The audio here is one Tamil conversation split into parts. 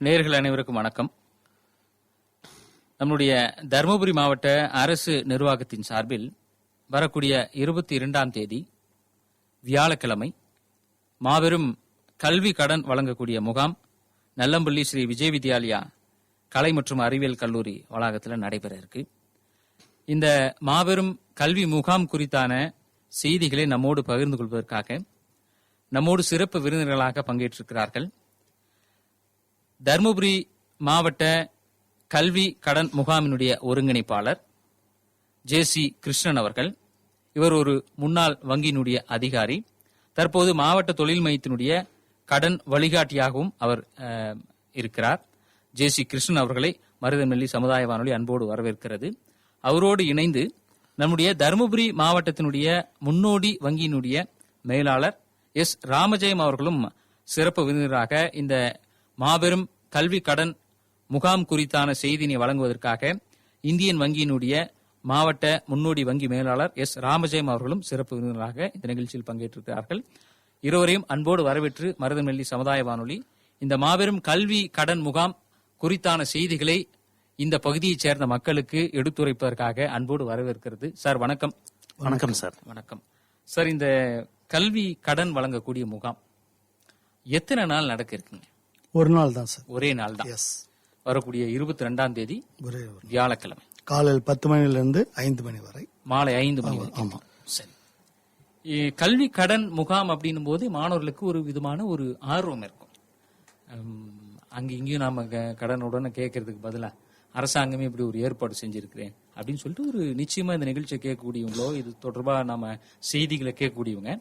நேர்கள் அனைவருக்கும் வணக்கம். நம்முடைய தருமபுரி மாவட்ட அரசு நிர்வாகத்தின் சார்பில் வரக்கூடிய இருபத்தி இரண்டாம் தேதி வியாழக்கிழமை மாபெரும் கல்வி கடன் வழங்கக்கூடிய முகாம் நல்லம்பள்ளி ஸ்ரீ விஜய் வித்யாலயா கலை மற்றும் அறிவியல் கல்லூரி வளாகத்தில் நடைபெற இருக்கு இந்த மாபெரும் கல்வி முகாம் குறித்தான செய்திகளை நம்மோடு பகிர்ந்து கொள்வதற்காக நம்மோடு சிறப்பு விருந்தினர்களாக பங்கேற்றிருக்கிறார்கள். தருமபுரி மாவட்ட கல்வி கடன் முகாமினுடைய ஒருங்கிணைப்பாளர் ஜே சி கிருஷ்ணன் அவர்கள். இவர் ஒரு முன்னாள் வங்கியினுடைய அதிகாரி. தற்போது மாவட்ட தொழில் மையத்தினுடைய கடன் வழிகாட்டியாகவும் அவர் இருக்கிறார். ஜே சி கிருஷ்ணன் அவர்களை மருதநெல்லி சமுதாய வானொலி அன்போடு வரவேற்கிறது. அவரோடு இணைந்து நம்முடைய தருமபுரி மாவட்டத்தினுடைய முன்னோடி வங்கியினுடைய மேலாளர் எஸ். ராமஜெயம் அவர்களும் சிறப்பு விருந்தினராக இந்த மாபெரும் கல்வி கடன் முகாம் குறித்தான செய்தினை வழங்குவதற்காக இந்தியன் வங்கியினுடைய மாவட்ட முன்னோடி வங்கி மேலாளர் எஸ். ராமஜெயம் அவர்களும் சிறப்பு விருந்தினராக இந்த நிகழ்ச்சியில் பங்கேற்றிருக்கிறார்கள். இருவரையும் அன்போடு வரவேற்று மருதநெல்லி சமுதாய வானொலி. இந்த மாபெரும் கல்வி கடன் முகாம் குறித்தான செய்திகளை இந்த பகுதியைச் சேர்ந்த மக்களுக்கு எடுத்துரைப்பதற்காக அன்போடு வரவேற்கிறது. சார் வணக்கம். வணக்கம் சார். வணக்கம். சார் இந்த கல்வி கடன் வழங்கக்கூடிய முகாம் எத்தனை நாள் நடக்க இருக்குங்க? ஒரு நாள் தான் சார். ஒரே நாள் தான் எஸ் வரக்கூடிய இருபத்தி ரெண்டாம் தேதி ஒரே ஒரு வியாழக்கிழமை. காலையில் பத்து மணில இருந்து ஐந்து மணி வரை. மாலை ஐந்து மணி வரைக்கும் ஆமா சரி. கல்வி கடன் முகாம் அப்படின்னும் போது மாணவர்களுக்கு ஒரு விதமான ஒரு ஆர்வம் இருக்கும். அங்க இங்கேயும் நாம கடனுடனே கேட்கறதுக்கு பதிலா அரசாங்கமே இப்படி ஒரு ஏற்பாடு செஞ்சிருக்கிறேன். அப்படின்னு சொல்லிட்டு ஒரு நிச்சயமா இந்த நிகழ்ச்சியை கேட்கக்கூடியவங்களோ இது தொடர்பா நாம செய்திகளை கேட்கக்கூடியவங்க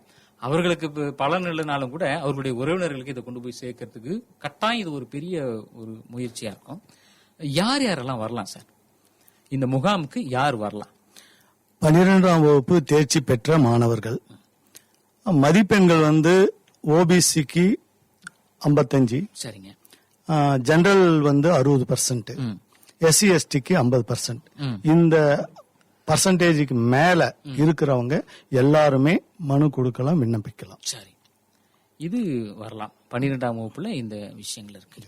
அவர்களுக்கு பலன் இல்லைனாலும் கூட அவர்களுடைய உறவினர்களுக்கு இதை கொண்டு போய் சேர்க்கறதுக்கு கட்டாயம் இது ஒரு பெரிய ஒரு முயற்சியா இருக்கும். யார் யாரெல்லாம் வரலாம் சார்? இந்த முகாமுக்கு யார் வரலாம்? பன்னிரெண்டாம் வகுப்பு தேர்ச்சி பெற்ற மாணவர்கள். மதிப்பெண்கள் வந்து ஓபிசிக்கு ஐம்பத்தஞ்சு. சரிங்க. ஜெனரல் வந்து அறுபது பர்சன்ட் எஸ்சி எஸ்டிக்கு ஐம்பது பர்சன்ட். இந்த பர்சன்டேஜுக்கு மேல இருக்கிறவங்க எல்லாருமே மனு கொடுக்கலாம் விண்ணப்பிக்கலாம். சரி. இது வரலாம். பன்னிரெண்டாம் வகுப்புல இந்த விஷயங்கள் இருக்கு.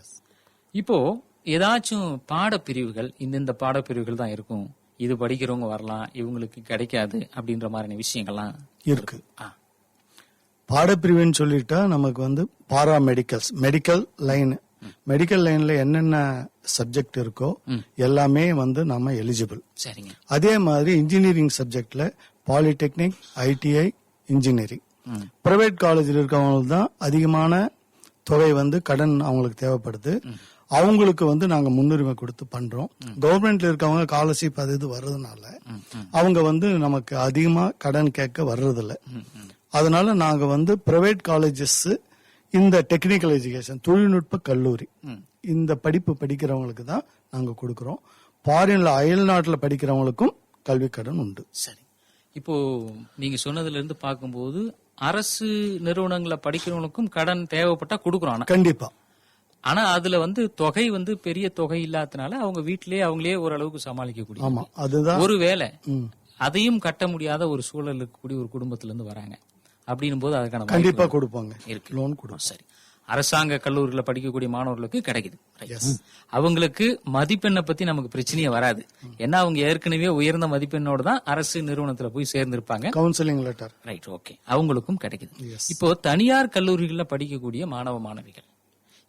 இப்போ ஏதாச்சும் பாடப்பிரிவுகள் இந்தந்த பாடப்பிரிவுகள் தான் இருக்கும். இது படிக்கிறவங்க வரலாம் இவங்களுக்கு கிடைக்காது அப்படின்ற மாதிரியான விஷயங்கள்லாம் இருக்கு. பாடப்பிரிவுன்னு சொல்லிட்டா நமக்கு வந்து paramedicals medical line medical லைன்ல என்னென்ன சப்ஜெக்ட் இருக்கோ எல்லாமே வந்து நம்ம எலிஜிபிள் சரிங்க. அதே மாதிரி இன்ஜினியரிங் சப்ஜெக்ட்ல பாலிடெக்னிக் ஐடிஐ இன்ஜினியரிங். பிரைவேட் காலேஜில் இருக்கவங்களுக்கு தான் அதிகமான தொகை வந்து கடன் அவங்களுக்கு தேவைப்படுது. அவங்களுக்கு வந்து நாங்க முன்னுரிமை கொடுத்து பண்றோம். கவர்மெண்ட்ல இருக்கவங்க ஸ்காலர்ஷிப் அது இது வர்றதுனால அவங்க வந்து நமக்கு அதிகமா கடன் கேட்க வர்றதில்ல. அதனால நாங்க வந்து பிரைவேட் காலேஜஸ் இந்த டெக்னிக்கல் எஜுகேஷன் தொழில்நுட்ப கல்லூரி. இந்த படிப்பு படிக்கிறவங்களுக்கு தான் நாங்க கொடுக்கறோம். ஃபாரின்ல அயல் நாட்டுல படிக்கிறவங்களுக்கும் கல்வி கடன் உண்டு. சரி. இப்போ நீங்க சொன்னதுல இருந்து பார்க்கும்போது அரசு நிறுவனங்களை படிக்கிறவங்களுக்கும் கடன் தேவைப்பட்டா கொடுக்குறோம் ஆனா. கண்டிப்பா. ஆனா அதுல வந்து தொகை வந்து பெரிய தொகை இல்லாதனால அவங்க வீட்டிலேயே அவங்களே ஓரளவுக்கு சமாளிக்கக்கூடிய ஆமா அதுதான். ஒருவேளை ம். அதையும் கட்ட முடியாத ஒரு சூழல் இருக்கக்கூடிய ஒரு குடும்பத்துல இருந்து வராங்க. அப்படின்னும் போது அதுக்கான கண்டிப்பா கொடுப்பாங்க. இருக்கு. லோன் கொடுப்போம் சரி. அரசாங்க கல்லூரியில படிக்கக்கூடிய மாணவர்களுக்கு கிடைக்குது. அவங்களுக்கு மதிப்பெண்ணை பத்தி நமக்கு பிரச்சனையே வராது. ஏன்னா அவங்க ஏற்கனவே உயர்ந்த மதிப்பெண்ணோட தான் அரசு நிறுவனத்துல போய் சேர்ந்திருப்பாங்க. கவுன்சிலிங் லெட்டர் ரைட் ஓகே அவங்களுக்கும் கிடைக்குது. இப்போ தனியார் கல்லூரிகளில் படிக்கக்கூடிய மாணவ மாணவிகள்.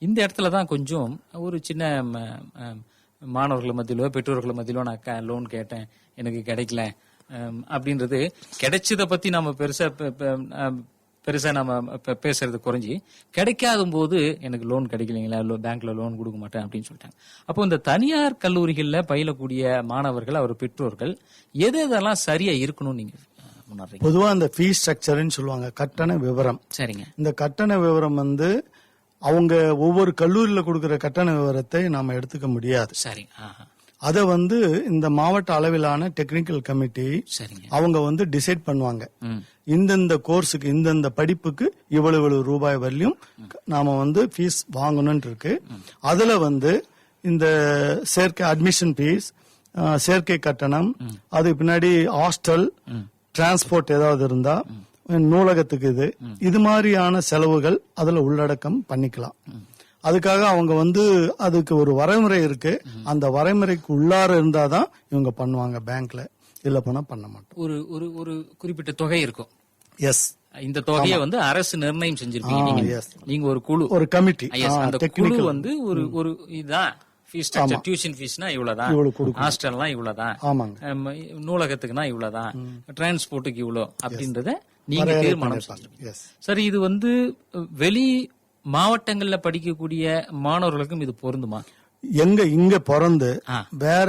இந்த இடத்துல தான் கொஞ்சம் ஒரு சின்ன மாணவர்கள் மத்தியிலோ பெற்றோர்கள் மத்தியிலோ நான் லோன் கேட்டேன். எனக்கு கிடைக்கல. அப்படின்றது கிடைச்சத பத்தி நம்ம பெருசா பெருசா நம்ம பேசுறது குறைஞ்சி கிடைக்காத போது எனக்கு லோன் கிடைக்கலைங்களா? லோ- பேங்க்ல லோன் கொடுக்க மாட்டேன் அப்படின்னு சொல்லிட்டாங்க. அப்போ இந்த தனியார் கல்லூரிகள்ல பயிலக்கூடிய மாணவர்கள் அவர் பெற்றோர்கள் எது எதெல்லாம் சரியா இருக்கணும்னு நீங்க உணர்றீங்க? பொதுவா அந்த ஃபீஸ் ஸ்ட்ரக்சர்னு சொல்லுவாங்க கட்டண விவரம். சரிங்க. இந்த கட்டண விவரம் வந்து அவங்க ஒவ்வொரு கல்லூரியில கொடுக்கிற கட்டண விவரத்தை நாம எடுத்துக்க முடியாது. சரி ஆஹா. அதை வந்து இந்த மாவட்ட அளவிலான டெக்னிக்கல் கமிட்டி அவங்க வந்து டிசைட் பண்ணுவாங்க. இந்தந்த கோர்ஸுக்கு இந்தந்த படிப்புக்கு இவ்வளவு இவ்வளவு ரூபாய் வரலையும் நாம வந்து ஃபீஸ் வாங்கணும்னு இருக்கு அதுல வந்து இந்த சேர்க்கை அட்மிஷன் ஃபீஸ் சேர்க்கை கட்டணம் அதுக்கு பின்னாடி ஹாஸ்டல் டிரான்ஸ்போர்ட் ஏதாவது இருந்தா நூலகத்துக்கு இது. இது மாதிரியான செலவுகள் அதுல உள்ளடக்கம் பண்ணிக்கலாம். அதுக்காக அவங்க வந்து அதுக்கு ஒரு வரைமுறை இருக்கு. அந்த வரைமுறைக்கு உள்ளார இருந்தாதான் இவங்க பண்ணுவாங்க பேங்க்ல. இல்ல போனா பண்ண மாட்டோம். ஒரு ஒரு ஒரு குறிப்பிட்ட தொகை இருக்கும். எஸ் இந்த தொகையை வந்து அரசு நிர்ணயம் செஞ்சிருப்பீங்க. ஆ, நீங்க ஒரு குழு. ஒரு கமிட்டி அந்த குழு வந்து ஒரு ஒரு ஃபீஸ் ஸ்ட்ரக்சர் டியூஷன் ஃபீஸ்னா இவ்வளவுதான். இவ்வளவு. ஹாஸ்டல்லாம் இவ்வளவுதான். நூலகத்துக்குனா இவ்வளவுதான். டிரான்ஸ்போர்ட்டுக்கு இவ்வளோ அப்படின்றத நீங்க தீர்மானம் சரி இது வந்து வெளி மாவட்டங்கள்ல படிக்கக்கூடிய மாணவர்களுக்கும் இது பொருந்துமா? எங்க இங்க பிறந்து. வேற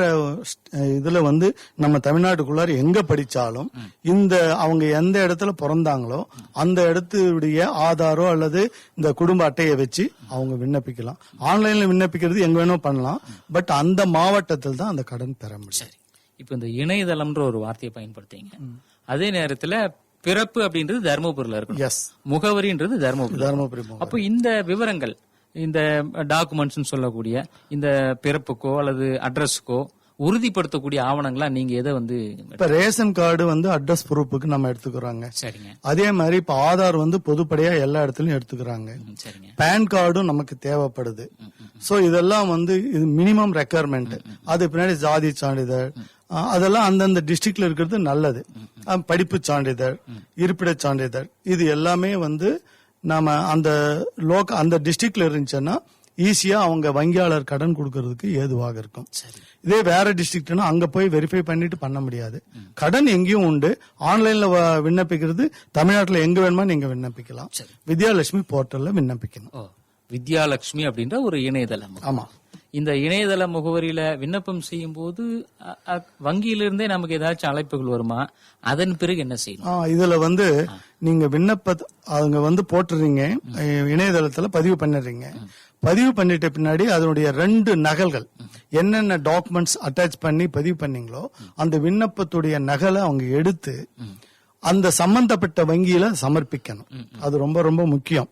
இதுல வந்து நம்ம தமிழ்நாட்டுக்குள்ளார எங்க படிச்சாலும் இந்த அவங்க எந்த இடத்துல பிறந்தாங்களோ அந்த இடத்துடைய ஆதாரோ அல்லது இந்த குடும்ப அட்டையை வச்சு அவங்க விண்ணப்பிக்கலாம். ஆன்லைன்ல விண்ணப்பிக்கிறது எங்க வேணும் பண்ணலாம். பட் அந்த மாவட்டத்தில் தான் அந்த கடன் பெற முடியும். சரி. இப்போ இந்த இணையதளம்ன்ற ஒரு வார்த்தையை பயன்படுத்துறீங்க. அதே நேரத்துல பிறப்பு அப்படின்றது தருமபுரியில இருக்கணும். எஸ் முகவரின்றது தருமபுரி. தருமபுரி. அப்போ இந்த விவரங்கள் இந்த டாக்குமெண்ட்ஸ் சொல்லக்கூடிய இந்த பிறப்புக்கோ அல்லது அட்ரஸுக்கோ உறுதிப்படுத்தக்கூடிய ஆவணங்களா நீங்க எதை வந்து இப்ப ரேஷன் கார்டு வந்து அட்ரஸ் ப்ரூஃபுக்கு நம்ம எடுத்துக்கிறோங்க. சரிங்க. அதே மாதிரி இப்ப ஆதார் வந்து பொதுப்படையா எல்லா இடத்துலயும் எடுத்துக்கிறாங்க. சரிங்க. பேன் கார்டும் நமக்கு தேவைப்படுது. சோ இதெல்லாம் வந்து இது மினிமம் ரெக்குயர்மெண்ட் அது பின்னாடி ஜாதி சான்றிதழ் அதெல்லாம் அந்தந்த டிஸ்ட்ரிக்ட்ல இருக்கிறது நல்லது. படிப்பு சான்றிதழ் இருப்பிட சான்றிதழ் இது எல்லாமே வந்து நாம அந்த லோக்க அந்த டிஸ்ட்ரிக்ட்ல இருந்துச்சுன்னா ஈஸியா அவங்க வங்கியாளர் கடன் கொடுக்கறதுக்கு ஏதுவாக இருக்கும். இதே வேற டிஸ்ட்ரிக்ட்னா அங்க போய் வெரிஃபை பண்ணிட்டு பண்ண முடியாது. கடன் எங்கேயும் உண்டு. ஆன்லைன்ல விண்ணப்பிக்கிறது தமிழ்நாட்டுல எங்க வேணுமா நீங்க விண்ணப்பிக்கலாம். வித்யாலட்சுமி போர்ட்டல்ல விண்ணப்பிக்கணும். வித்யாலட்சுமி அப்படின்ற ஒரு இணையதளம். ஆமா. இந்த இணையதள முகவரியில விண்ணப்பம் செய்யும் போது வங்கியிலிருந்தே நமக்கு ஏதாச்சும் அழைப்புகள் வருமா? அதன் பிறகு என்ன செய்யணும்? இதுல வந்து நீங்க விண்ணப்ப அவங்க வந்து போட்டுறீங்க இணையதளத்துல பதிவு பண்ணிடுறீங்க. பதிவு பண்ணிட்ட பின்னாடி அதனுடைய ரெண்டு நகல்கள் என்னென்ன டாக்குமெண்ட்ஸ் அட்டாச் பண்ணி பதிவு பண்ணீங்களோ அந்த விண்ணப்பத்துடைய நகலை அவங்க எடுத்து அந்த சம்பந்தப்பட்ட வங்கியில சமர்ப்பிக்கணும். அது ரொம்ப ரொம்ப முக்கியம்.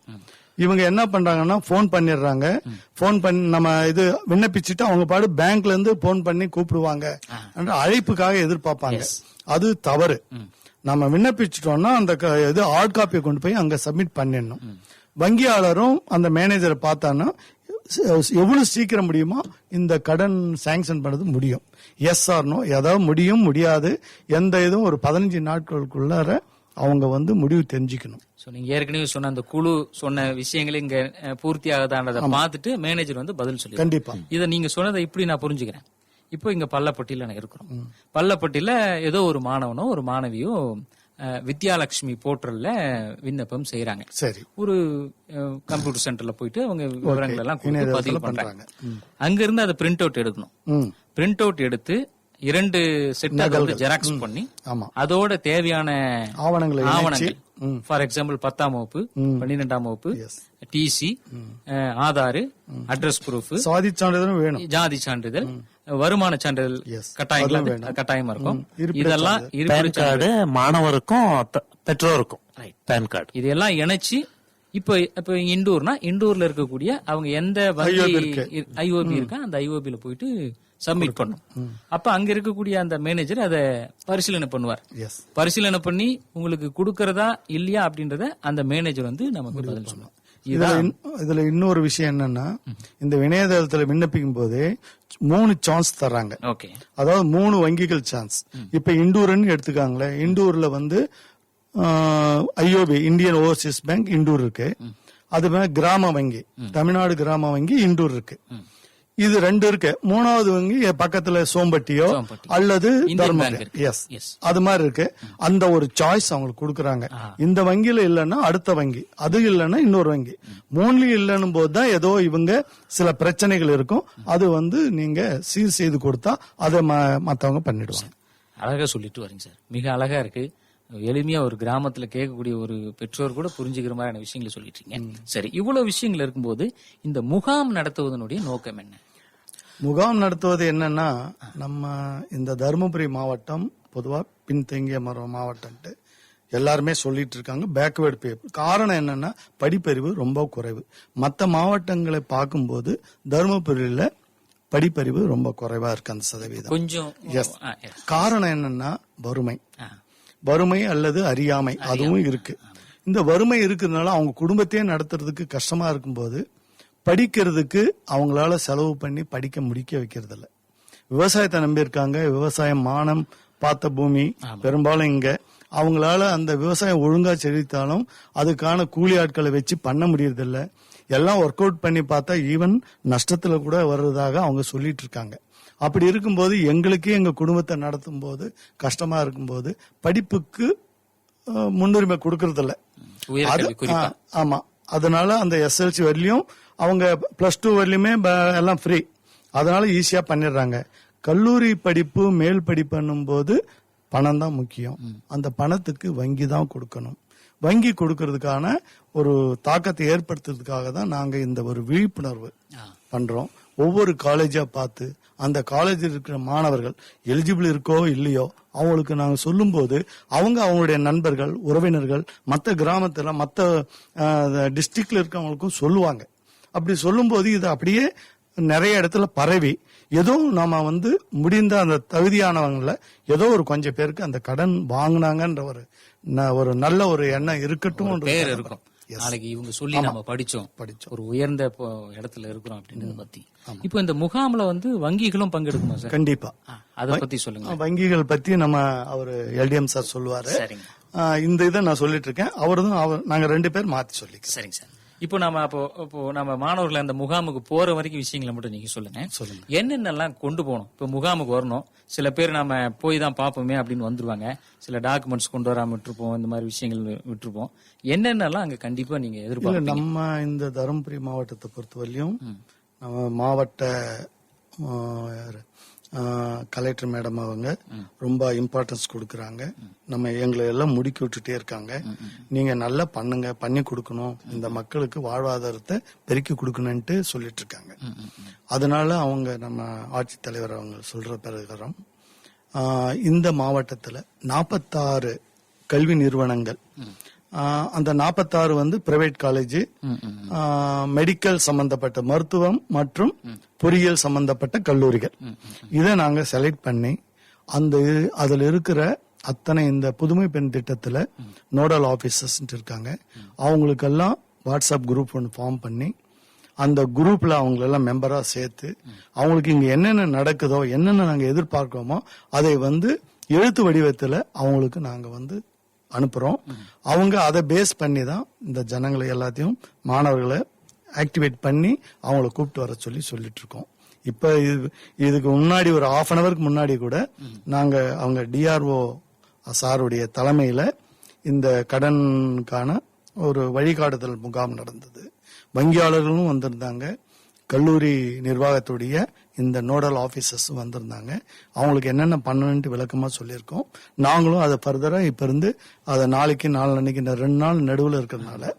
இவங்க என்ன பண்றாங்கன்னா ஃபோன் பண்ணிடுறாங்க. ஃபோன் பண்ணி நம்ம இது விண்ணப்பிச்சுட்டு அவங்க பாடு பேங்க்ல இருந்து ஃபோன் பண்ணி கூப்பிடுவாங்க. அழைப்புக்காக எதிர்பார்ப்பாங்க. அது தவறு. நம்ம விண்ணப்பிச்சிட்டோம்னா அந்த இது ஹார்ட் காப்பியை கொண்டு போய் அங்க சப்மிட் பண்ணிடணும். வங்கியாளரும் அந்த மேனேஜரை பார்த்தான்னா எவ்வளவு சீக்கிரம் முடியுமோ இந்த கடன் சாங்ஷன் பண்ணது முடியும். எஸ் ஆர் நோ ஏதாவது முடியும் முடியாது. எந்த இதுவும் ஒரு பதினஞ்சு நாட்களுக்குள்ளார அவங்க வந்து முடிவு தெரிஞ்சுக்கணும். சோ நீங்க ஏற்கனவே சொன்ன அந்த குழு சொன்ன விஷயங்களை இங்க பூர்த்தி ஆகுதான்றதை பார்த்துட்டு மேனேஜர் வந்து பதில் சொல்லி கண்டிப்பா. இத நீங்க சொன்னதை இப்படி நான் புரிஞ்சுக்கிறேன். இப்போ இங்க பள்ளப்பட்டியில நான் இருக்கிறோம். பள்ளப்பட்டியில ஏதோ ஒரு மாணவனோ ஒரு மாணவியோ வித்யாலட்சுமி போர்ட்டல்ல விண்ணப்பம் செய்யறாங்க சரி. ஒரு கம்ப்யூட்டர் சென்டர்ல போயிட்டு அவங்க விவரங்கள் எல்லாம் பதிவு பண்றாங்க. அங்க இருந்து அதை பிரிண்ட் அவுட் எடுக்கணும். பிரிண்ட் அவுட் எடுத்து இரண்டு செட் வந்து ஜெராக்ஸ் பண்ணி அதோட தேவையான ஆவணங்களை இணைச்சு, ஆவணங்கள். ஃபார் எக்ஸாம்பிள் பத்தாம் வகுப்பு பன்னிரெண்டாம் வகுப்பு டிசி ஆதார் அட்ரஸ் ப்ரூஃப் சாதி சான்றிதழும் வேணும். ஜாதி சான்றிதழ் வருமான சான்றிதழ் வேணும். கட்டாயமா இருக்கும். இதெல்லாம் இருப்பிட கார்டு மாணவருக்கும் பெற்றோருக்கும். பேன் கார்டு இதெல்லாம் இணைச்சு இப்ப இப்ப இண்டூர்னா இண்டூர்ல இருக்கக்கூடிய அவங்க எந்த ஐஓபி இருக்கா. அந்த ஐஓபில போயிட்டு சப்மிட் பண்ணும். அப்ப அங்க இருக்கக்கூடிய அந்த மேனேஜர் அதை பரிசீலனை பண்ணுவார். எஸ் பரிசீலனை பண்ணி உங்களுக்கு கொடுக்கறதா இல்லையா அப்படின்றத அந்த மேனேஜர் வந்து நமக்கு பதில் சொல்லுவோம் இதுல இன்- இதுல இன்னொரு விஷயம் என்னன்னா இந்த இணையதளத்துல விண்ணப்பிக்கும் போது மூணு சான்ஸ் தர்றாங்க. ஓகே. அதாவது மூணு வங்கிகள் சான்ஸ் இப்ப இண்டூர்னு எடுத்துக்காங்களேன் இண்டூர்ல வந்து IOB Indian overseas bank Indur இருக்கு. அது கிராம வங்கி தமிழ்நாடு கிராம வங்கி இண்டூர் இருக்கு. இது ரெண்டு இருக்கு. மூணாவது வங்கி பக்கத்துல சோம்பட்டியோ சோம்பட்டி. அல்லது. எஸ். அது மாதிரி இருக்கு. அந்த ஒரு சாய்ஸ் அவங்களுக்கு கொடுக்கறாங்க. இந்த வங்கியில இல்லைன்னா அடுத்த வங்கி. அது இல்லைன்னா இன்னொரு வங்கி. மூணுலயும் இல்லைன்னும் போது தான் ஏதோ இவங்க சில பிரச்சனைகள் இருக்கும். அது வந்து நீங்க சீர் செய்து கொடுத்தா அதை மத்தவங்க பண்ணிடுவாங்க. அழகா சொல்லிட்டு வரீங்க சார். மிக அழகா இருக்கு. எளிமையா ஒரு கிராமத்துல கேட்கக்கூடிய ஒரு பெற்றோர் கூட புரிஞ்சுக்கிற மாதிரியான விஷயங்களை சொல்லிட்டு இருக்கீங்க. சரி இவ்வளவு விஷயங்கள் இருக்கும்போது இந்த முகாம் நடத்துவதனுடைய நோக்கம் என்ன? முகாம் நடத்துவது என்னன்னா நம்ம இந்த தருமபுரி மாவட்டம் பொதுவா பின்தங்கிய மர மாவட்டம்ட்டு எல்லாருமே சொல்லிட்டு இருக்காங்க பேக்வேர்டு பே காரணம் என்னன்னா படிப்பறிவு ரொம்ப குறைவு. மற்ற மாவட்டங்களை பார்க்கும்போது தருமபுரியில படிப்பறிவு ரொம்ப குறைவா இருக்கு அந்த சதவீதம். கொஞ்சம் yes. காரணம் என்னன்னா வறுமை. வறுமை அல்லது அறியாமை. அதுவும் இருக்கு. இந்த வறுமை இருக்கிறதுனால அவங்க குடும்பத்தையே நடத்துறதுக்கு கஷ்டமா இருக்கும்போது படிக்கிறதுக்கு அவங்களால செலவு பண்ணி படிக்க முடிக்க வைக்கிறது இல்ல விவசாயத்தை நம்பியிருக்காங்க. விவசாயம் மானம் பார்த்த பூமி பெரும்பாலும் இங்க. அவங்களால அந்த விவசாயம் ஒழுங்கா செழித்தாலும் அதுக்கான கூலி ஆட்களை வச்சு பண்ண முடியறதில்ல. எல்லாம் ஒர்க் அவுட் பண்ணி பார்த்தா ஈவன் நஷ்டத்துல கூட வர்றதாக அவங்க சொல்லிட்டு இருக்காங்க. அப்படி இருக்கும்போது எங்களுக்கே எங்க குடும்பத்தை நடத்தும் போது கஷ்டமா இருக்கும்போது படிப்புக்கு முன்னுரிமை கொடுக்கறதில்ல. உயர்கல்வி அது- குறிப்பா. ஆ, ஆமா. அதனால அந்த எஸ்எல்சி வரலையும் அவங்க பிளஸ் டூ வரலையுமே எல்லாம் ஃப்ரீ அதனால ஈஸியா பண்ணிடுறாங்க. கல்லூரி படிப்பு மேல் படிப்புன்னும் போது பணம் தான் முக்கியம். அந்த பணத்துக்கு வங்கி தான் கொடுக்கணும். வங்கி கொடுக்கறதுக்கான ஒரு தாக்கத்தை ஏற்படுத்துறதுக்காக தான் நாங்க இந்த ஒரு விழிப்புணர்வு பண்றோம். ஒவ்வொரு காலேஜா பார்த்து அந்த காலேஜில் இருக்கிற மாணவர்கள் எலிஜிபிள் இருக்கோ இல்லையோ அவங்களுக்கு நாங்க சொல்லும்போது அவங்க அவங்களுடைய நண்பர்கள் உறவினர்கள் மற்ற கிராமத்துல மற்ற டிஸ்ட்ரிக்ட்ல இருக்கவங்களுக்கும் சொல்லுவாங்க. அப்படி சொல்லும்போது இது அப்படியே நிறைய இடத்துல பரவி ஏதோ நாம வந்து முடிந்த அந்த தகுதியானவங்கள ஏதோ ஒரு கொஞ்சம் பேருக்கு அந்த கடன் வாங்குனாங்கன்ற ஒரு ஒரு நல்ல ஒரு எண்ணம் இருக்கட்டும் பேர் இருக்கும். நாளைக்கு இவங்க சொல்லி நம்ம படிச்சோம். படிச்சோம். ஒரு உயர்ந்த இடத்துல இருக்கிறோம் அப்படின்றத பத்தி. இப்போ இந்த முகாம்ல வந்து வங்கிகளும் பங்கெடுக்குமா சார்? கண்டிப்பா. அத பத்தி சொல்லுங்க வங்கிகள் பத்தி நம்ம அவர் எல்டிஎம் சார் சொல்லுவாரு. இந்த இதை நான் சொல்லிட்டு இருக்கேன். அவர்தான் அவர் நாங்க ரெண்டு பேர் மாத்தி சொல்லிக்கிறோம். சரிங்க சார். இப்போ நம்ம அப்போ இப்போ நம்ம மாணவர்கள் அந்த முகாமுக்கு போற வரைக்கும் விஷயங்களை மட்டும் நீங்க சொல்லுங்க. சொல்லுங்க. என்னென்னலாம் கொண்டு போகணும்? இப்போ முகாமுக்கு வரணும். சில பேர் நம்ம போய் தான் பார்ப்போமே அப்படின்னு வந்துருவாங்க. சில டாக்குமெண்ட்ஸ் கொண்டு வராம விட்டுருப்போம். இந்த மாதிரி விஷயங்கள் விட்டுருப்போம். என்னென்னலாம் அங்க கண்டிப்பா நீங்க இல்ல எதிர்பார்ப்பீங்க? நம்ம இந்த தருமபுரி மாவட்டத்தை பொறுத்தவரையிலும் நம்ம மாவட்ட கலெக்டர் மேடம் அவங்க ரொம்ப இம்பார்ட்டன்ஸ் கொடுக்கறாங்க. நம்ம எங்களை எல்லாம் முடுக்கி விட்டுட்டே இருக்காங்க. நீங்க நல்லா பண்ணுங்க பண்ணி கொடுக்கணும். இந்த மக்களுக்கு வாழ்வாதாரத்தை பெருக்கி கொடுக்கணும்ட்டு சொல்லிட்டு இருக்காங்க. அதனால அவங்க நம்ம ஆட்சித்தலைவர் அவங்க சொல்ற பிரகாரம் இந்த மாவட்டத்துல நாற்பத்தாறு கல்வி நிறுவனங்கள் அந்த நாற்பத்தாறு வந்து பிரைவேட் காலேஜ் மெடிக்கல் சம்பந்தப்பட்ட மருத்துவம் மற்றும் பொறியியல் சம்பந்தப்பட்ட கல்லூரிகள். இதை நாங்க செலக்ட் பண்ணி அந்த அதில் அதுல இருக்கிற அத்தனை இந்த புதுமை பெண் திட்டத்துல நோடல் ஆபீசர்ஸ் இருக்காங்க. அவங்களுக்கெல்லாம் வாட்ஸ்அப் குரூப் ஒன்று ஃபார்ம் பண்ணி அந்த குரூப்ல அவங்களெல்லாம் மெம்பரா சேர்த்து அவங்களுக்கு இங்க என்னென்ன நடக்குதோ என்னென்ன நாங்க எதிர்பார்க்கிறோமோ அதை வந்து எழுத்து வடிவத்துல அவங்களுக்கு நாங்க வந்து அனுப்புறோம். அவங்க அதை பேஸ் பண்ணி தான் இந்த ஜனங்களை எல்லாத்தையும் மாணவர்களை ஆக்டிவேட் பண்ணி அவங்கள கூப்பிட்டு வர சொல்லி சொல்லிட்டு இருக்கோம் இப்ப இது இதுக்கு முன்னாடி ஒரு ஹாஃப் அன் அவருக்கு முன்னாடி கூட நாங்க அவங்க டிஆர்ஓ சாருடைய தலைமையில இந்த கடனுக்கான ஒரு வழிகாட்டுதல் முகாம் நடந்தது. வங்கியாளர்களும் வந்திருந்தாங்க. கல்லூரி நிர்வாகத்துடைய இந்த நோடல் ஆபீசர்ஸ் வந்திருந்தாங்க. அவங்களுக்கு என்னென்ன பண்ணணும்னு விளக்கமா சொல்லியிருக்கோம். நாங்களும் அதை ஃபர்தரா இப்ப இருந்து அதை நாளைக்கு நாளன்னைக்கு இந்த ரெண்டு நாள் நடுவுல இருக்கிறதுனால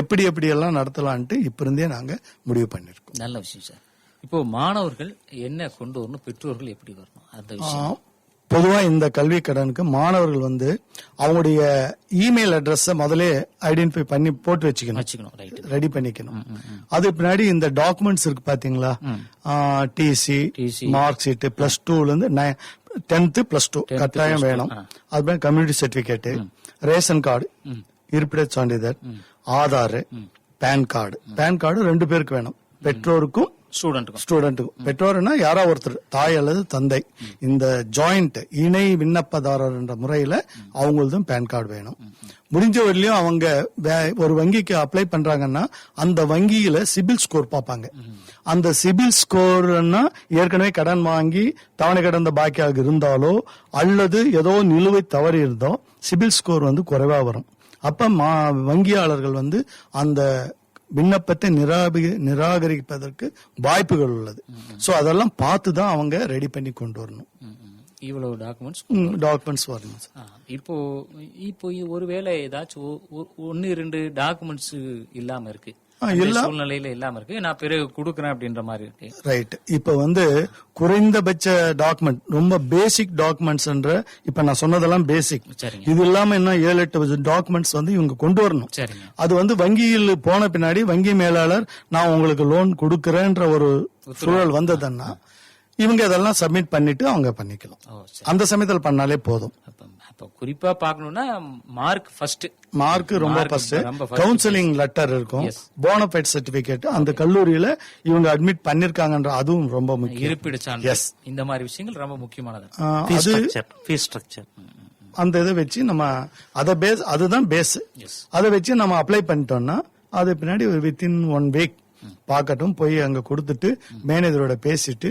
எப்படி எப்படி எல்லாம் நடத்தலான்ட்டு இப்ப இருந்தே நாங்க முடிவு பண்ணிருக்கோம் நல்ல விஷயம் சார். இப்போ மாணவர்கள் என்ன கொண்டு வரணும் பெற்றோர்கள் எப்படி வரணும்? அந்த விஷயம். பொதுவா இந்த கல்வி கடனுக்கு மாணவர்கள் வந்து அவங்களுடைய இமெயில் அட்ரஸ் முதல்ல ஐடென்டிஃபை பண்ணி போட்டு வச்சுக்கணும். ரைட் பண்ணிக்கணும். அது பின்னாடி இந்த டாக்குமெண்ட்ஸ் இருக்கு பாத்தீங்களா? டிசி. மார்க் ஷீட் பிளஸ் டூல இருந்து டென்த் பிளஸ் டூ கட்டாயம் வேணும். அது கம்யூனிட்டி சர்டிபிகேட் ரேஷன் கார்டு இருப்பிட சான்றிதழ் Aadhaar pan card pan card ரெண்டு பேருக்கு வேணும். பெற்றோருக்கும் ஸ்டூடெண்ட்டுக்கும் ஸ்டூடெண்ட்டுக்கும் பெற்றோர்னா யாரா ஒருத்தர் தாய் அல்லது தந்தை. இந்த ஜாயிண்ட் இணை விண்ணப்பதாரர் என்ற முறையில அவங்களதும் பேன் கார்டு வேணும். முடிஞ்ச வரையிலும் அவங்க ஒரு வங்கிக்கு அப்ளை பண்றாங்கன்னா அந்த வங்கியில சிபில் ஸ்கோர் பார்ப்பாங்க. அந்த சிபில் ஸ்கோர்னா ஏற்கனவே கடன் வாங்கி தவணை கடந்த பாக்கியாக இருந்தாலோ அல்லது ஏதோ நிலுவை தவறி இருந்தோ சிபில் ஸ்கோர் வந்து குறைவா வரும். அப்ப மா- வங்கியாளர்கள் வந்து அந்த விண்ணப்பத்தை நிராகரி நிராகரிப்பதற்கு வாய்ப்புகள் உள்ளது. சோ அதெல்லாம் பார்த்து தான் அவங்க ரெடி பண்ணி கொண்டு வரணும். இவ்வளவு டாக்குமெண்ட்ஸ் டாக்குமெண்ட்ஸ் வரணும். இப்போ இப்போ ஒருவேளை ஏதாச்சும் ஒ- ஒ- ஒன்னு ரெண்டு டாக்குமெண்ட்ஸ் இல்லாம இருக்கு. சூழ்நிலையில இல்லாம இருக்கு. நான் பிறகு கொடுக்கறேன் அப்படின்ற மாதிரி இருக்கு. ரைட் இப்ப வந்து குறைந்தபட்ச டாக்குமெண்ட் ரொம்ப பேசிக் டாக்குமெண்ட்ஸ்ன்ற இப்ப நான் சொன்னதெல்லாம் பேசிக் இது இல்லாம இன்னும் ஏழு எட்டு டாக்குமெண்ட்ஸ் வந்து இவங்க கொண்டு வரணும். அது வந்து வங்கியில் போன பின்னாடி வங்கி மேலாளர் நான் உங்களுக்கு லோன் கொடுக்கறேன்ற ஒரு சூழல் வந்ததுன்னா இவங்க இதெல்லாம் சப்மிட் பண்ணிட்டு அவங்க பண்ணிக்கலாம். அந்த சமயத்தில் பண்ணாலே போதும். அப்ப குறிப்பா பார்க்கணும்னா மார்க் ஃபர்ஸ்ட் மார்க் ரொம்ப ஃபர்ஸ்ட். கவுன்சிலிங் லெட்டர் இருக்கும். போனஃபைட் சர்டிபிகேட் அந்த கல்லூரியில இவங்க அட்மிட் பண்ணிருக்காங்கன்ற அதுவும் ரொம்ப முக்கியம். இருப்பிட சான்று இந்த மாதிரி விஷயங்கள் ரொம்ப முக்கியமானது. ஃபீஸ் ஸ்ட்ரக்சர் ஃபீஸ் ஸ்ட்ரக்சர் அந்த இதை வச்சு நம்ம அதை பேஸ் அதுதான் பேஸ் அதை வச்சு நம்ம அப்ளை பண்ணிட்டோம்னா அது பின்னாடி ஒரு வித்தின் ஒன் வீக் பார்க்கட்டும் போய் அங்க கொடுத்துட்டு மேனேஜரோட பேசிட்டு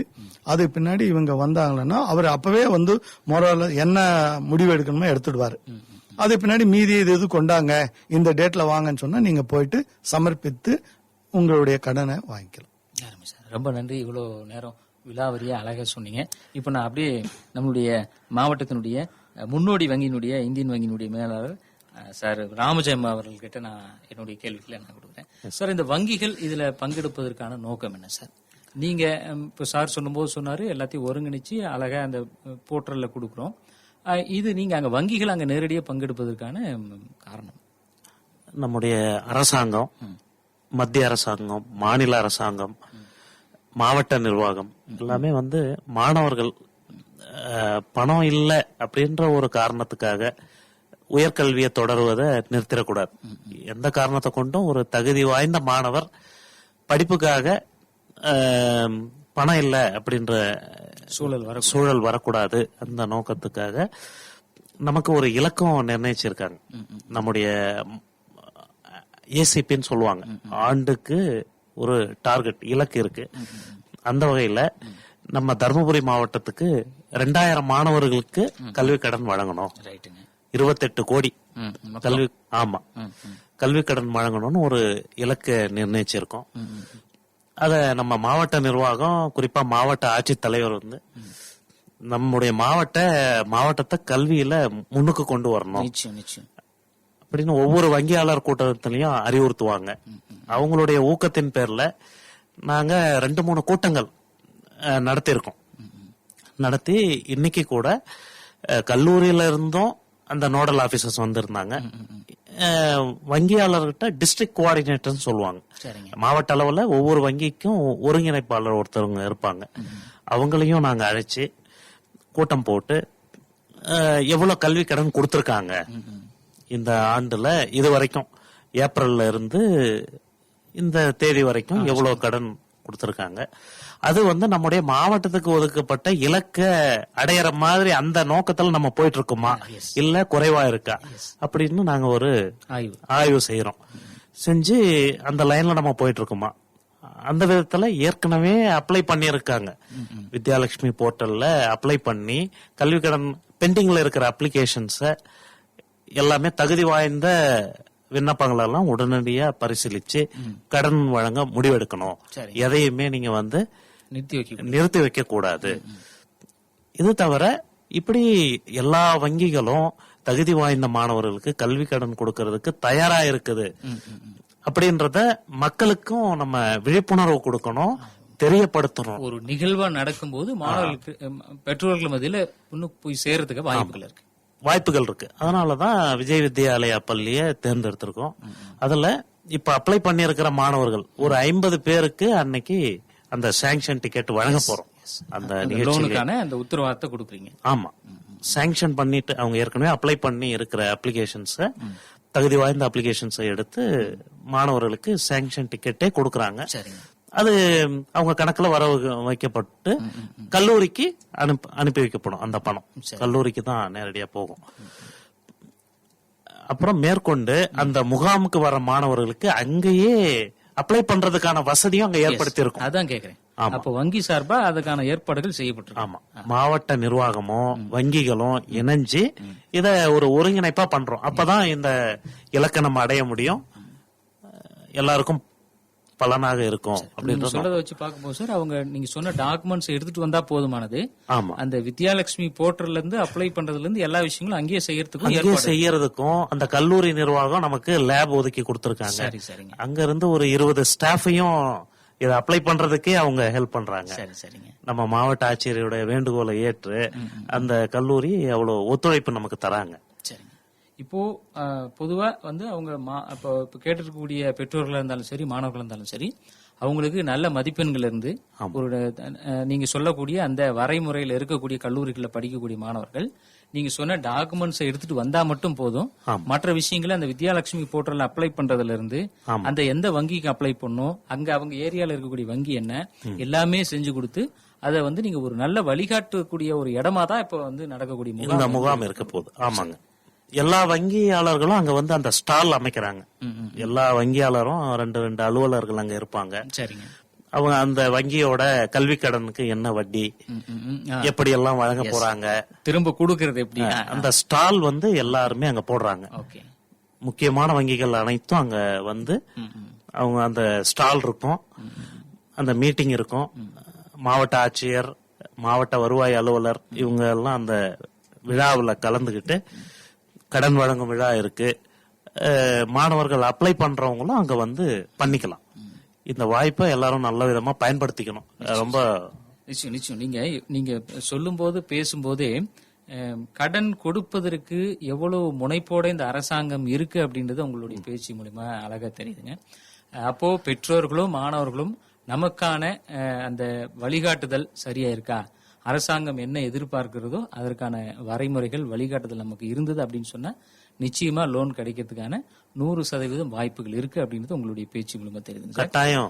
அது பின்னாடி இவங்க வந்தாங்கன்னா அவர் அப்பவே வந்து மொரல என்ன முடிவு எடுக்கணுமோ எடுத்துடுவாரு. அது பின்னாடி மீதி இது இது கொண்டாங்க இந்த டேட்ல வாங்கன்னு சொன்னா நீங்க போயிட்டு சமர்ப்பித்து உங்களுடைய கடனை வாங்கிக்கலாம். ரொம்ப நன்றி. இவ்வளோ நேரம் விலாவரியா அழகா சொன்னீங்க. இப்போ நான் அப்படியே நம்மளுடைய மாவட்டத்தினுடைய முன்னோடி வங்கியினுடைய இந்தியன் வங்கியினுடைய மேலாளர் சார் ராமஜெயம் அவர்கள்கிட்ட நான் என்னுடைய கேள்விகளை நான் கொடுக்குறேன். சார் இந்த வங்கிகள் இதுல பங்கெடுப்பதற்கான நோக்கம் என்ன சார்? நீங்க இப்போ சார் சொல்லும்போது சொன்னாரு எல்லாத்தையும் ஒருங்கிணைச்சு அழகா அந்த போர்ட்டல்ல கொடுக்குறோம். இது நீங்க அங்க வங்கிகள் அங்க நேரடியாக பங்கெடுப்பதற்கான காரணம். நம்முடைய அரசாங்கம் மத்திய அரசாங்கம் மாநில அரசாங்கம் மாவட்ட நிர்வாகம் எல்லாமே வந்து மாணவர்கள் பணம் இல்லை அப்படின்ற ஒரு காரணத்துக்காக உயர்கல்வியை தொடருவதை நிறுத்திடக்கூடாது. எந்த காரணத்தை கொண்டும் ஒரு தகுதி வாய்ந்த மாணவர் படிப்புக்காக பணம் இல்லை அப்படின்ற சூழல் வர சூழல் வரக்கூடாது அந்த நோக்கத்துக்காக நமக்கு ஒரு இலக்கம் நிர்ணயிச்சிருக்காங்க. நம்முடைய ஏசிபின்னு சொல்லுவாங்க. ஆண்டுக்கு ஒரு டார்கெட் இலக்கு இருக்கு. அந்த வகையில நம்ம தருமபுரி மாவட்டத்துக்கு ரெண்டாயிரம் மாணவர்களுக்கு கல்வி கடன் வழங்கணும். இருபத்தெட்டு கோடி கல்வி ஆமா. கல்வி கடன் வழங்கணும்னு ஒரு இலக்கை நிர்ணயிச்சிருக்கோம். அத நம்ம மாவட்ட நிர்வாகம் குறிப்பா மாவட்ட ஆட்சித்தலைவர் வந்து நம்முடைய மாவட்ட மாவட்டத்தை கல்வியில முன்னுக்கு கொண்டு வரணும். அப்படின்னு ஒவ்வொரு வங்கியாளர் கூட்டத்திலையும் அறிவுறுத்துவாங்க. அவங்களுடைய ஊக்கத்தின் பேர்ல நாங்க ரெண்டு மூணு கூட்டங்கள் நடத்தியிருக்கோம். நடத்தி இன்னைக்கு கூட கல்லூரியில இருந்தும் அந்த நோடல் ஆபீசர்ஸ் வந்திருந்தாங்க. வங்கியாளர்கிட்ட டிஸ்ட்ரிக்ட் கோஆர்டினேட்டர்னு சொல்லுவாங்க. சரிங்க. மாவட்ட அளவுல ஒவ்வொரு வங்கிக்கும் ஒருங்கிணைப்பாளர் ஒருத்தவங்க இருப்பாங்க. அவங்களையும் நாங்க அழைச்சு கூட்டம் போட்டு அஹ், எவ்வளவு கல்வி கடன் கொடுத்திருக்காங்க. இந்த ஆண்டுல இது வரைக்கும் ஏப்ரல்ல இருந்து இந்த தேதி வரைக்கும் எவ்வளவு கடன் கொடுத்திருக்காங்க. அது வந்து நம்முடைய மாவட்டத்துக்கு ஒதுக்கப்பட்ட இலக்க அடையற மாதிரி அந்த நோக்கத்துல நம்ம போயிட்டு இருக்கோமா இல்ல குறைவா இருக்கா? அப்படின்னு நாங்க ஒரு ஆய்வு. ஆய்வு செய்யறோம் செஞ்சு அந்த லைன்ல நம்ம போயிட்டு இருக்கோமா அந்த விதத்துல ஏற்கனவே அப்ளை பண்ணியிருக்காங்க. வித்யாலட்சுமி போர்ட்டல்ல அப்ளை பண்ணி கல்வி கடன் பெண்டிங்ல இருக்கிற அப்ளிகேஷன்ஸ எல்லாமே தகுதி வாய்ந்த விண்ணப்பங்கள் எல்லாம் உடனடியா பரிசீலிச்சு கடன் வழங்க முடிவெடுக்கணும். எதையுமே நீங்க வந்து நிறுத்தி வைக்க நிறுத்தி வைக்க கூடாது இது தவிர இப்படி எல்லா வங்கிகளும் தகுதி வாய்ந்த மாணவர்களுக்கு கல்வி கடன் கொடுக்கறதுக்கு தயாரா இருக்குது. அப்படின்றத மக்களுக்கும் நம்ம விழிப்புணர்வு கொடுக்கணும் தெரியப்படுத்தணும். ஒரு நிகழ்வா நடக்கும்போது மாணவர்களுக்கு பெற்றோர்கள் மத்தியில இன்னும் போய் சேர்றதுக்கு வாய்ப்புகள் இருக்கு. வாய்ப்புகள் இருக்கு. அதனாலதான் விஜய் வித்யாலயா பள்ளியை தேர்ந்தெடுத்திருக்கோம். அதுல இப்ப அப்ளை பண்ணியிருக்கிற மாணவர்கள் ஒரு ஐம்பது பேருக்கு அன்னைக்கு அந்த சாங்ஷன் டிக்கெட் வழங்க போறோம். அந்த லோனுக்கான அந்த உத்தரவாதத்தை கொடுக்குறீங்க. ஆமா. சாங்ஷன் பண்ணிட்டு அவங்க ஏற்கனவே அப்ளை பண்ணி இருக்கிற அப்ளிகேஷன்ஸ தகுதி வாய்ந்த அப்ளிகேஷன்ஸை எடுத்து மாணவர்களுக்கு சாங்ஷன் டிக்கெட்டே கொடுக்கறாங்க. அது அவங்க கணக்குல வர வைக்கப்பட்டு கல்லூரிக்கு அனுப்பி அனுப்பி வைக்கப்படும் அந்த பணம். கல்லூரிக்கு தான் நேரடியா போகும். அப்புறம் மேற்கொண்டு அந்த முகாமுக்கு வர மாணவர்களுக்கு அங்கேயே அப்ளை பண்றதுக்கான வசதியும் அங்க ஏற்படுத்தி இருக்கும் அதான் கேக்குறேன். அப்போ வங்கி சார்பா அதுக்கான ஏற்பாடுகள் செய்யப்பட்டிருக்கு. ஆமா. மாவட்ட நிர்வாகமும் வங்கிகளும் இணைஞ்சு இத ஒரு ஒருங்கிணைப்பா பண்றோம். அப்பதான் இந்த இலக்கை நம்ம அடைய முடியும். எல்லாருக்கும் பலனாக இருக்கும் நீங்க அப்படின்றது சொல்றத வச்சு பார்க்கும்போது சார் அவங்க நீங்க சொன்ன டாக்குமெண்ட்ஸ் எடுத்துட்டு வந்தா போதுமானது. ஆமா. அந்த வித்யாலட்சுமி போர்ட்டல்ல இருந்து அப்ளை பண்றதுல இருந்து எல்லா விஷயங்களும் அங்கேயே செய்யறதுக்கும் அங்கே ஏற்பாடு செய்யறதுக்கும் அந்த கல்லூரி நிர்வாகம் நமக்கு லேப் ஒதுக்கி கொடுத்திருக்காங்க. சரி சரிங்க. அங்க இருந்து ஒரு இருபது ஸ்டாஃபையும் இதை அப்ளை பண்றதுக்கே அவங்க ஹெல்ப் பண்றாங்க. சரி சரிங்க. நம்ம மாவட்ட ஆட்சியரோட வேண்டுகோளை ஏற்று அந்த கல்லூரி அவ்வளவு ஒத்துழைப்பு நமக்கு தராங்க. இப்போ பொதுவா வந்து அவங்க இப்போ இப்போ கேட்டிருக்கக்கூடிய பெற்றோர்களா இருந்தாலும் சரி மாணவர்களா இருந்தாலும் சரி அவங்களுக்கு நல்ல மதிப்பெண்கள் இருந்து ஒரு நீங்க சொல்லக்கூடிய அந்த வரைமுறையில் இருக்கக்கூடிய கல்லூரிகள்ல படிக்கக்கூடிய மாணவர்கள் நீங்க சொன்ன டாக்குமெண்ட்ஸ் எடுத்துட்டு வந்தா மட்டும் போதும். மற்ற விஷயங்களை அந்த வித்யாலட்சுமி போர்ட்டல் அப்ளை பண்றதுல இருந்து அந்த எந்த வங்கிக்கு அப்ளை பண்ணும் அங்க அவங்க ஏரியால இருக்கக்கூடிய வங்கி என்ன எல்லாமே செஞ்சு கொடுத்து அதை வந்து நீங்க ஒரு நல்ல வழிகாட்டக்கூடிய ஒரு இடமா தான் இப்ப வந்து நடக்கக்கூடிய முகாம் இருக்க போகுது. ஆமாங்க. எல்லா வங்கியாளர்களும் அங்க வந்து அந்த ஸ்டால் அமைக்கிறாங்க. எல்லா வங்கியாளரும் ரெண்டு ரெண்டு அலுவலர்கள் அங்க இருப்பாங்க. சரிங்க. அவங்க அந்த வங்கியோட கல்வி கடனுக்கு என்ன வட்டி எப்படி எல்லாம் வழங்க போறாங்க. திரும்ப கொடுக்கறது எப்படி? அந்த ஸ்டால் வந்து எல்லாருமே அங்க போடுறாங்க. ஓகே. முக்கியமான வங்கிகள் அனைத்தும் அங்க வந்து அவங்க அந்த ஸ்டால் இருக்கும். அந்த மீட்டிங் இருக்கும். மாவட்ட ஆட்சியர் மாவட்ட வருவாய் அலுவலர் இவங்க எல்லாம் அந்த விழாவில் கலந்துக்கிட்டு கடன் வழங்கும் விழா இருக்கு. மாணவர்கள் அப்ளை பண்றவங்களும் அங்க வந்து பண்ணிக்கலாம். இந்த வாய்ப்பை எல்லாரும் நல்ல விதமா பயன்படுத்திக்கணும். ரொம்ப நிச்சயம். நிச்சயம் நீங்க நீங்க சொல்லும்போது பேசும்போதே அஹ், கடன் கொடுப்பதற்கு எவ்வளவு முனைப்போட இந்த அரசாங்கம் இருக்கு அப்படின்றது உங்களுடைய பேச்சு மூலியமா அழகா தெரியுதுங்க. அப்போ பெற்றோர்களும் மாணவர்களும் நமக்கான அந்த வழிகாட்டுதல் சரியா இருக்கா? அரசாங்கம் என்ன எதிர்பார்க்கிறதோ அதற்கான வரைமுறைகள் வழிகாட்டுதல் நமக்கு இருந்தது அப்படின்னு சொன்னா நிச்சயமா லோன் கிடைக்கிறதுக்கான நூறு சதவீதம் வாய்ப்புகள் இருக்கு அப்படின்றது உங்களுடைய பேச்சு மூலமா தெரியுதுங்க சார். கட்டாயம்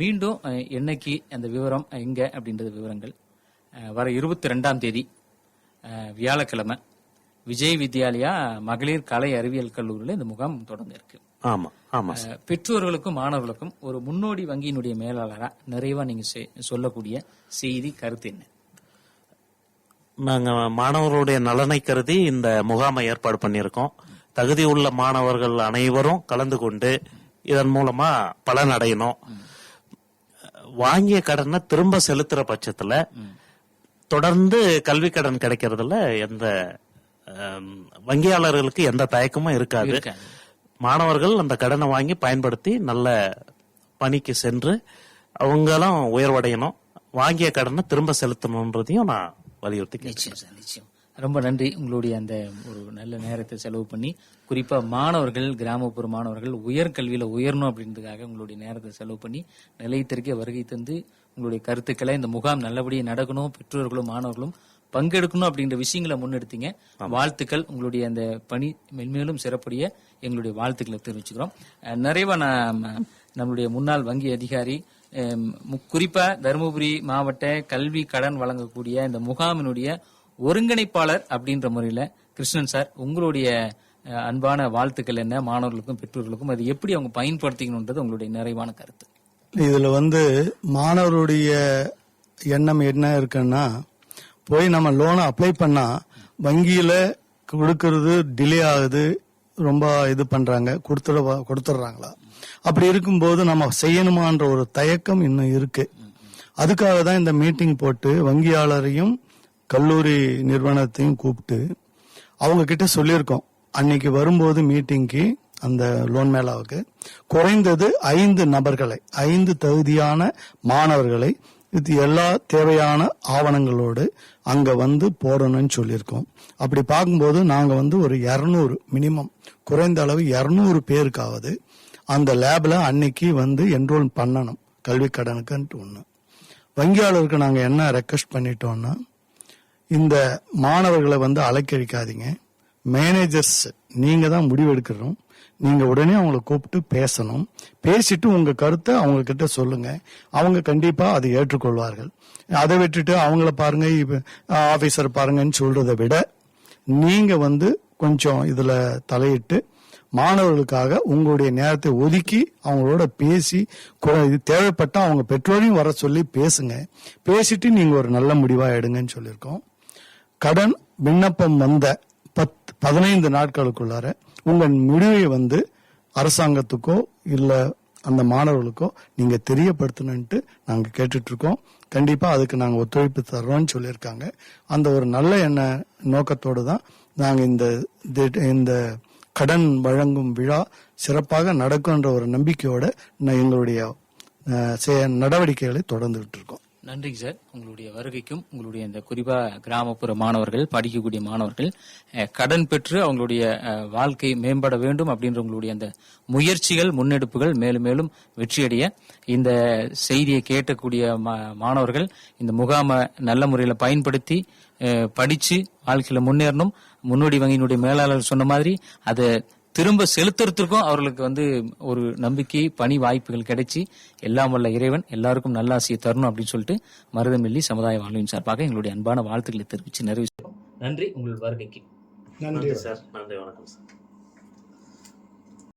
மீண்டும் என்னைக்கு அந்த விவரம் எங்க அப்படின்றது விவரங்கள். வர இருபத்தி ரெண்டாம் தேதி வியாழக்கிழமை விஜய் வித்யாலயா மகளிர் கலை அறிவியல் கல்லூரியில் இந்த முகாம் தொடங்க இருக்கு. ஆமா ஆமா பெற்றோர்களுக்கும் மாணவர்களுக்கும் ஒரு முன்னோடி வங்கியினுடைய மேலாளரா நிறைவா நீங்க சொல்லக்கூடிய செய்தி கருத்து என்ன? நாங்க மாணவர்களுடைய நலனை கருதி இந்த முகாமை ஏற்பாடு பண்ணியிருக்கோம். தகுதி உள்ள மாணவர்கள் அனைவரும் கலந்து கொண்டு இதன் மூலமா பலன் அடையணும். வாங்கிய கடனை திரும்ப செலுத்துற பட்சத்துல தொடர்ந்து கல்வி கடன் கிடைக்கிறதுல எந்த வங்கியாளர்களுக்கு எந்த தயக்கமும் இருக்காது. இருக்காது. மாணவர்கள் அந்த கடனை வாங்கி பயன்படுத்தி நல்ல பணிக்கு சென்று அவங்களும் உயர்வடையணும். வாங்கிய கடனை திரும்ப செலுத்தணுன்றதையும் நான் வலியுறுத்தி. நிச்சயம் சார் நிச்சயம். ரொம்ப நன்றி உங்களுடைய அந்த ஒரு நல்ல நேரத்தை செலவு பண்ணி. குறிப்பா மாணவர்கள் கிராமப்புற மாணவர்கள் உயர்கல்வியில உயரணும் அப்படின்றதுக்காக உங்களுடைய நேரத்தை செலவு பண்ணி நிலையத்திற்கே வருகை தந்து உங்களுடைய கருத்துக்களை இந்த முகாம் நல்லபடியாக நடக்கணும் பெற்றோர்களும் மாணவர்களும் பங்கெடுக்கணும் அப்படின்ற விஷயங்களை முன்னெடுத்தீங்க. வாழ்த்துக்கள் உங்களுடைய அந்த பணி மென்மேலும் சிறப்புடைய எங்களுடைய வாழ்த்துக்களை தெரிவிச்சுக்கிறோம். நிறைவா நான் நம்மளுடைய முன்னாள் வங்கி அதிகாரி குறிப்பா தருமபுரி மாவட்ட கல்வி கடன் வழங்கக்கூடிய இந்த முகாமினுடைய ஒருங்கிணைப்பாளர் அப்படின்ற முறையில கிருஷ்ணன் சார் உங்களுடைய அன்பான வாழ்த்துக்கள் என்ன? மாணவர்களுக்கும் பெற்றோர்களுக்கும் அது எப்படி அவங்க பயன்படுத்திக்கணுன்றது உங்களுடைய நிறைவான கருத்து. இதுல வந்து மாணவருடைய எண்ணம் என்ன இருக்குன்னா போய் நம்ம லோனை அப்ளை பண்ணா வங்கியில கொடுக்கறது டிலே ஆகுது ரொம்ப இது பண்றாங்க கொடுத்துட கொடுத்துட்றாங்களா? அப்படி இருக்கும்போது நம்ம செய்யணுமான்ற ஒரு தயக்கம் இன்னும் இருக்கு. அதுக்காக தான் இந்த மீட்டிங் போட்டு வங்கியாளரையும் கல்லூரி நிறுவனத்தையும் கூப்பிட்டு அவங்க கிட்ட சொல்லியிருக்கோம். அன்னைக்கு வரும்போது மீட்டிங்க்கு அந்த லோன் மேலாவுக்கு குறைந்தது ஐந்து நபர்களை ஐந்து தகுதியான மாணவர்களை இது எல்லா தேவையான ஆவணங்களோடு அங்க வந்து போடணும்னு சொல்லியிருக்கோம். அப்படி பார்க்கும்போது நாங்க வந்து ஒரு இரநூறு மினிமம் குறைந்த அளவு இரநூறு பேருக்காவது அந்த லேபில் அன்னைக்கு வந்து என்ரோல் பண்ணணும் கல்வி கடனுக்குன்ட்டு ஒன்று வங்கியாளருக்கு நாங்கள் என்ன ரெக்வஸ்ட் பண்ணிட்டோம்னா இந்த மாணவர்களை வந்து அலைக்கழிக்காதீங்க. மேனேஜர்ஸ் நீங்கள் தான் முடிவெடுக்கிறோம் நீங்கள் உடனே அவங்கள கூப்பிட்டு பேசணும். பேசிட்டு உங்கள் கருத்தை அவங்கக்கிட்ட சொல்லுங்கள் அவங்க கண்டிப்பாக அதை ஏற்றுக்கொள்வார்கள். அதை விட்டுட்டு அவங்கள பாருங்க ஆஃபீஸர் பாருங்கன்னு சொல்றதை விட நீங்கள் வந்து கொஞ்சம் இதில் தலையிட்டு மாணவர்களுக்காக உங்களுடைய நேரத்தை ஒதுக்கி அவங்களோட பேசி இது தேவைப்பட்டா அவங்க பெற்றோரையும் வர சொல்லி பேசுங்க. பேசிட்டு நீங்க ஒரு நல்ல முடிவா எடுங்கன்னு சொல்லியிருக்கோம். கடன் விண்ணப்பம் வந்த பத் பதினைந்து நாட்களுக்குள்ளார உங்கள் முடிவை வந்து அரசாங்கத்துக்கோ இல்ல அந்த மாணவர்களுக்கோ நீங்க தெரியப்படுத்தணுன்ட்டு நாங்க கேட்டுட்டு இருக்கோம் கண்டிப்பா அதுக்கு நாங்க ஒத்துழைப்பு தர்றோம்னு சொல்லியிருக்காங்க. அந்த ஒரு நல்ல எண்ண நோக்கத்தோடு தான் நாங்க இந்த தி- இந்த கடன் வழங்கும் விழா சிறப்பாக நடக்கும்ன்ற ஒரு நம்பிக்கையோட நான் எங்களுடைய நடவடிக்கைகளை தொடர்ந்துகிட்டு இருக்கோம் நன்றிங்க சார். உங்களுடைய வருகைக்கும் உங்களுடைய இந்த குறிப்பா கிராமப்புற மாணவர்கள் படிக்கக்கூடிய மாணவர்கள் கடன் பெற்று அவங்களுடைய வாழ்க்கை மேம்பட வேண்டும் அப்படின்ற உங்களுடைய அந்த முயற்சிகள் முன்னெடுப்புகள் மேலும் மேலும் வெற்றியடைய இந்த செய்தியை கேட்கக்கூடிய மா- மாணவர்கள் இந்த முகாமை நல்ல முறையில் பயன்படுத்தி படித்து படிச்சு முன்னேறணும். முன்னோடி வங்கியினுடைய மேலாளர் சொன்ன மாதிரி அதை திரும்ப செலுத்துறதுக்கும் அவர்களுக்கு வந்து ஒரு நம்பிக்கை பணி வாய்ப்புகள் கிடைச்சி எல்லாம் வல்ல இறைவன் எல்லாருக்கும் நல்ல ஆசையை தரணும் அப்படின்னு சொல்லிட்டு மருதமில்லி சமுதாய வாழ்வின் சார்பாக எங்களுடைய அன்பான வாழ்த்துக்களை தெரிவித்து நிறைவு நன்றி உங்கள் வருகைக்கு. நன்றி. சார். நன்றி வணக்கம் சார்.